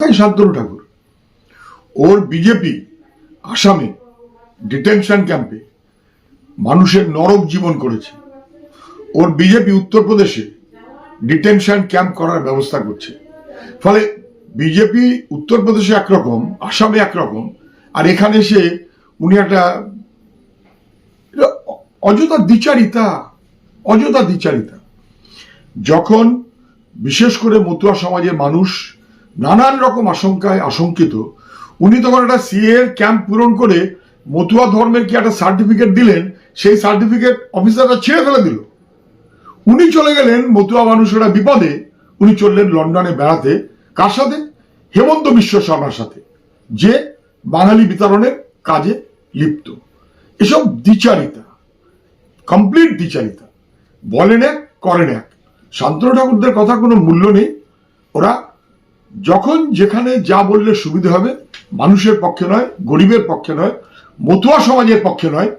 তাই শান্তনু ঠাকুর। ওর বিজেপি আসামে ডিটেনশন ক্যাম্পে মানুষের নরক জীবন করেছে। ওর বিজেপি উত্তরপ্রদেশে ডিটেনশন ক্যাম্প করার ব্যবস্থা করছে। ফলে বিজেপি উত্তরপ্রদেশে একরকম, আসামে একরকম, আর এখানে এসে উনি একটা অযথা দ্বিচারিতা অযথা দ্বিচারিতা। যখন বিশেষ করে মতুয়া সমাজের মানুষ নানান রকম আশঙ্কায় আশঙ্কিত। উনি তখন একটা সিএ ক্যাম্প পূরণ করে মতুয়া ধর্মের কি একটা সার্টিফিকেট দিলেন, সেই সার্টিফিকেট অফিসাররা ছিঁড়ে ফেলে দিল। উনি চলে গেলেন মতুয়া মানুষেরা বিপদে। উনি চললেন লন্ডনে বেড়াতে। কার সাথে? হেমন্ত বিশ্ব শর্মার সাথে, যে বাঙালি বিতরণের কাজে লিপ্ত। এসব দ্বিচারিতা কমপ্লিট দ্বিচারিতা। বলেন এক, করেন এক। শান্তনু ঠাকুরদের কথা কোনো মূল্য নেই। ওরা যখন যেখানে যা বললে সুবিধা হবে, মানুষের পক্ষে নয়, গরিবের পক্ষে নয়, মতুয়া সমাজের পক্ষে নয়